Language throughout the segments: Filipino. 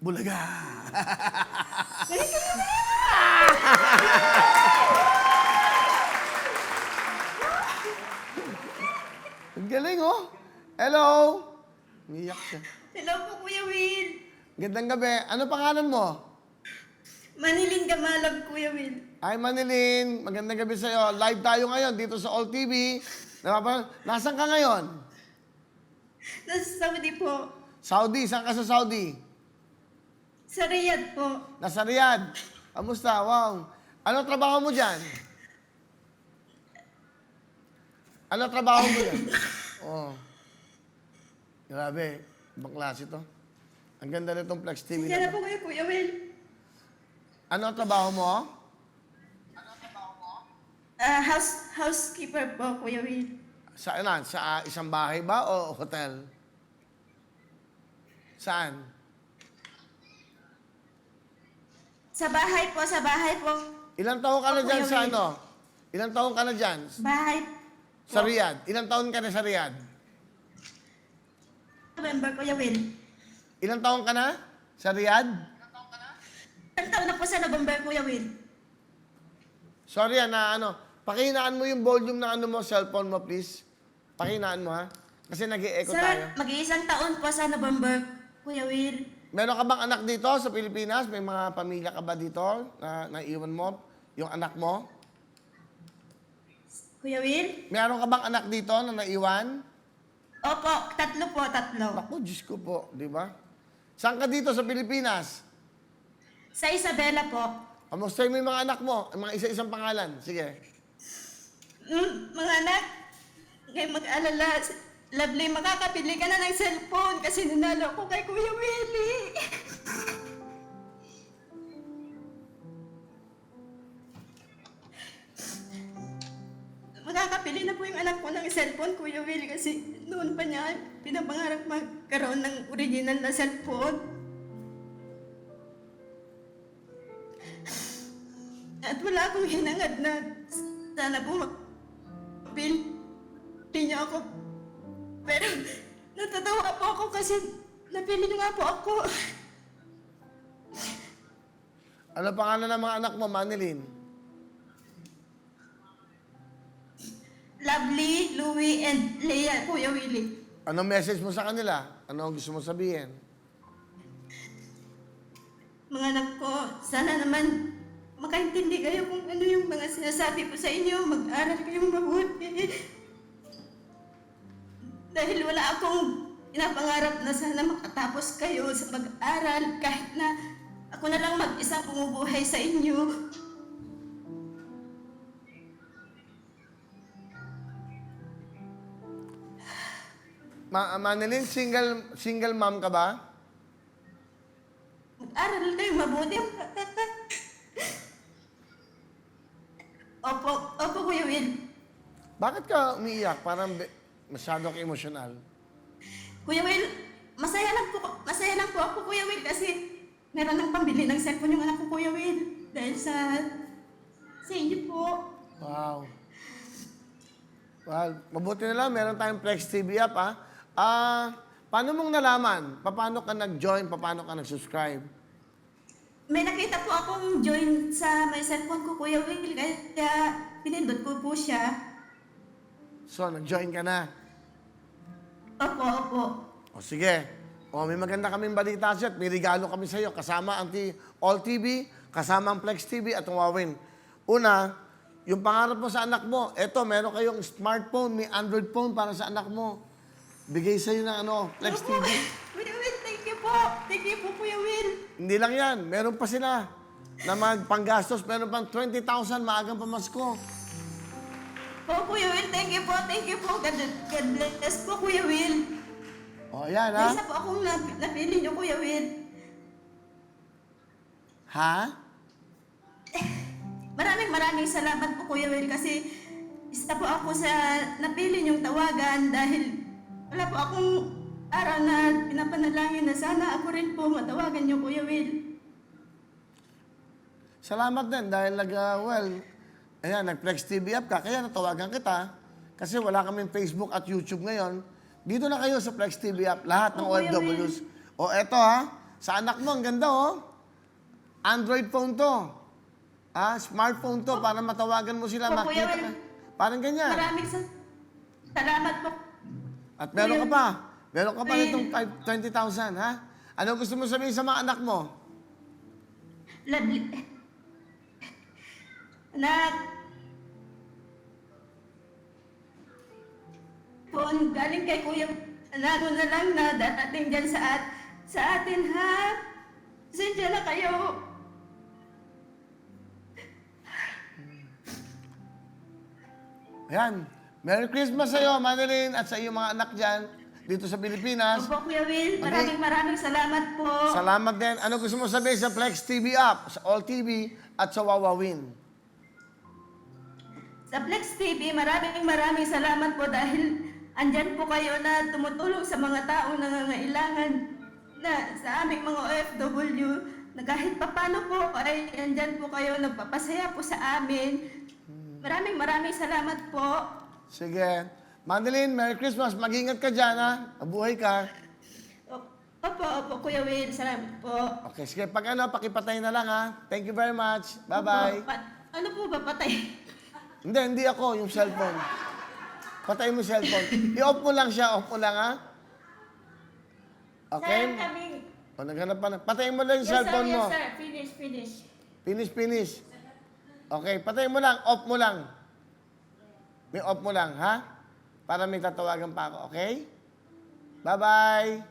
Bulaga. Ang galing, oh. Hello. Niyak siya. Hello po, Kuya Will. Gandang gabi. Ano pangalan mo? Manilin Gamalab, Kuya Will. Hi, Manilin. Magandang gabi sa'yo. Live tayo ngayon dito sa All TV. Napapa- Nasaan ka ngayon? Nasa Saudi po. Saudi. Saan ka sa Saudi? Sa Riyadh po. Nasa Riyadh. Kamusta? Wow. Ano trabaho mo dyan? Ano trabaho mo dyan? Oh. Grabe. Ibang klase to. Ang ganda nitong Flex TV Sige na na po kayo, Kuya Will. Ano ang trabaho mo? Ah, house, housekeeper po, Kuya Will. Sa, ano, sa isang bahay ba o hotel? Saan? Sa bahay po, sa bahay po. Ilang taon ka na dyan sa ano? Ilang taon ka na dyan? Bahay Sa Riyadh. Ilang taon ka na sa Riyadh? November, Kuya Will. Ilang taon ka na sa Riyadh? Ilang taon na po sa November, Kuya Will. Sorry ah, na ano, pakinaan mo yung volume ng ano mo, cellphone mo please. Pakinaan mo ha. Kasi nag echo Sir, tayo. mag-iisang taon po sa November, Kuya Will. Meron ka bang anak dito sa Pilipinas? May mga pamilya ka ba dito na naiwan mo? Yung anak mo? Kuya Will? Meron ka bang anak dito na naiwan? Opo, tatlo po, tatlo. Ako, Diyos ko po, di ba? Saan ka dito sa Pilipinas? Sa Isabela po. Kamusta mo yung mga anak mo? Ang mga isa-isang pangalan. Sige. Mm, mga anak, ngayon mag-alala, lovely, makakapili ka na ng cellphone kasi nanalo ko kay Kuya Willie. Makakapili na po yung anak ko ng cellphone, Kuya Willie, kasi noon pa niya pinapangarap magkaroon ng original na cellphone. At wala akong hinangad na sana po mag-bill niya ako. Pero natatawa po ako kasi napili niyo nga po ako. Ano pangalan ng mga anak mo, Manilin? Lovely, Louie, and Leah, Kuya Willie. Anong message mo sa kanila? Ano ang gusto mo sabihin? Mga anak ko, sana naman makaintindi kayo kung ano yung mga sinasabi ko sa inyo. Mag-aral kayong mabuti. Dahil wala akong inapangarap na sana makatapos kayo sa pag-aral kahit na ako na lang mag-isang bumubuhay sa inyo. Ma Manilin, single single mom ka ba? Mag-aral kayo mabuti. opo, opo Kuya Will. Bakit ka umiiyak? Parang masyado ka emosyonal. Kuya Will, masaya lang po, masaya lang po ako Kuya Will kasi meron ng pambili ng cellphone yung anak ko Kuya Will. Dahil sa, sa inyo po. Wow. Well, mabuti na lang, meron tayong Flex TV app, ha? Ah, paano mong nalaman? Paano ka nag-join? Paano ka nag-subscribe? May nakita po akong join sa may cellphone ko Kuya Will kaya pinindot ko po siya. So, nag-join ka na. Opo, opo. O sige. O, may maganda kaming balita siya at may regalo kami sa iyo. Kasama ang T- All TV, kasama ang Flex TV at ang Wawin. Una, yung pangarap mo sa anak mo, eto, meron kayong smartphone, may Android phone para sa anak mo. Bigay sa iyo ng ano, Flex Opo. TV. Kuya Will, thank you po. Thank you po Kuya Will. Hindi lang yan, meron pa sila na magpanggastos, meron pang 20,000 maagang pamasko. Po Kuya Will, thank you po. Thank you po. God, God bless po Kuya Will. O, yan May ha? isa po akong nap- napili niyo Kuya Will. Ha? Maraming maraming salamat po Kuya Will kasi isa po ako sa napili niyong tawagan dahil wala po akong araw na pinapanalangin na sana ako rin po matawagan niyo Kuya Will. Salamat din dahil nag, uh, well, ayan, nag-Flex TV app ka, kaya natawagan kita. Kasi wala kaming Facebook at YouTube ngayon. Dito na kayo sa Flex TV app, lahat ng Oh, Kuya OFWs. O eto ha, Sa anak mo, ang ganda oh. Android phone to. Ah, smartphone to para matawagan mo sila, makita ka. Parang ganyan. Maraming sa salamat po. At meron ka pa. Meron ka pa nitong 5 20,000, ha? Ano gusto mo sabihin sa mga anak mo? Lovely. Anak. Po, ang galing kay Kuya. Ano na lang na darating dyan sa, at, sa atin, ha? Sensya na kayo. Ayan. Merry Christmas sa'yo, Madeline, at sa iyong mga anak dyan dito sa Pilipinas. Opo, Kuya Will. Maraming maraming salamat po. Salamat din. Ano gusto mo sabihin sa Flex TV app, sa All TV, at sa Wawawin? Sa Flex TV, maraming maraming salamat po dahil andyan po kayo na tumutulong sa mga taong nangangailangan na sa aming mga OFW na kahit papano po ay andyan po kayo nagpapasaya po sa amin. Maraming maraming salamat po. Sige. Madeline, Merry Christmas. Mag-ingat ka dyan, ha? Mabuhay ka. Opo, opo, Kuya Will, salamat po. Okay, sige. Pag ano, pakipatay na lang, ha? Thank you very much. Bye-bye. Opo, pa- ano po ba patay? Hindi, hindi ako. Yung cellphone. Patay mo cellphone. I-off mo lang siya. Off mo lang, ha? Okay? Sir, kami. O, naghanap pa na. Patayin mo lang yung Yes, sir, cellphone yes, mo. sir. Finish, finish. Finish, finish. Okay, patayin mo lang. Off mo lang. May off mo lang, ha? Para may tatawagan pa ako, okay? Bye-bye.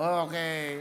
Okay.